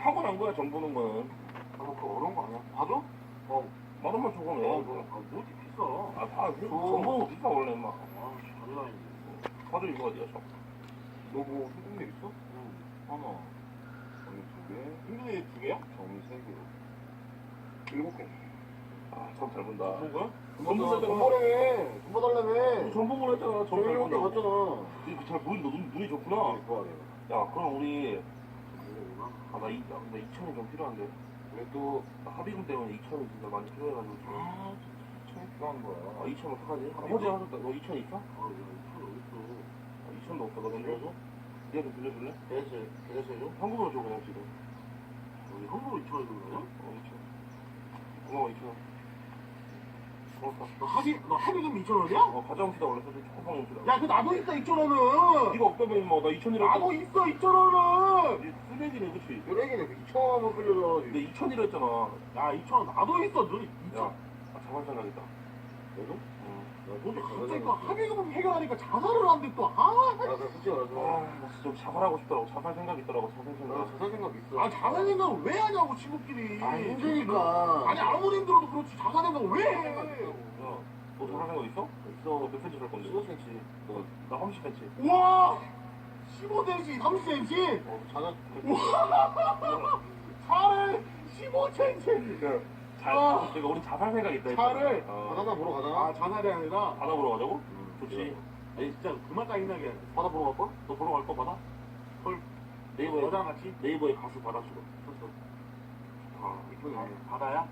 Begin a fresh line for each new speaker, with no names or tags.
타고난 거야, 정 보는 건.
아, 뭐 그거 어려운 거 아니야? 봐줘? 어.
만 원만 주고
어,
내.
뭐, 아, 뭐지 비싸.
아, 다, 정
줘.
보는 거 비싸, 원래, 막.
아, 씨, 장난 아닌데.
바로 이거 어디야, 정.
너뭐 소금맥 있어?
응.
하나. 정이 두 개.
힘든애 두 개야?
정이 세 개. 일곱 개.
아, 참 잘 본다.
그런 거야?
전부
돈
썼잖아.
버래. 돈 봐달라며.
전복을 했잖아, 저잘
일곱 개
본다고.
갔잖아.
이거 잘 보인다, 눈, 눈이 좋구나.
내가.
야, 그럼 우리. 아, 나, 이, 나, 나 2천이 좀 필요한데.
왜 또,
나 합의금 때문에 2천이 진짜 많이 필요해가지고 지금.
아, 참 필요한 거야.
아, 2천 어떡하지? 아버지 하셨다. 너 2천 있어?
아, 이거 이천 어딨어.
아, 2천도 없어. 너 빌려줘? 니가 좀 빌려줄래?
그래서, 그래서 해줘?
현금으로 줘, 그냥 지금.
여기 현금으로 이천 원이 그러냐?
어, 2천. 고마워, 2천.
너 합의, 너 합의금 이천 원이야?
어, 가져옵시다, 원래 사실 초성 옵시다.
야, 그 나도 있어, 이천 원은.
니가 없다며, 임마. 나 2천이라.
나도 있어, 이천 원은.
니 쓰레기네, 그치?
쓰레기네, 그 이천 원만 끌려줘.
근데 2천이라 했잖아.
야, 이천 원 나도 있어, 너
야,
이천.
아, 자살 생각있다.
너도?
응.
너도 갑자기 그 합의금 해결하니까 자살을 한대 또. 아,
아, 나 솔직히 말해서.
아, 나 진짜 자살하고 싶더라고. 자살 생각 있더라고, 자살
나
생각.
자살 생각 있어.
아 자살 생각을 왜 하냐고 친구끼리.
아, 힘드니까.
아니 아무리 힘들어도 그렇지 자살 생각을 왜 해?
야, 너 자살 생각 있어? 있어. 너몇 cm 살 건데?
15cm. 너,
나 30cm.
우와 15cm, 30cm,
어, 자살.
차를 15cm.
잘,
아.
그러니까 우리 자살 생각 있다
차를
했잖아. 어.
바나나 보러 가자.
아 자살이 아니라.
바다 보러 가자고?
응.
좋지.
아니 진짜 그만 짜증나게.
바다 보러 갈 거야? 너 보러 갈 거 바다? 헐. 네이버에,
여자랑 같이?
네이버에 가수 바다 치고. 쳤어. 아,
이쁘네. 바다야?
응, 바다.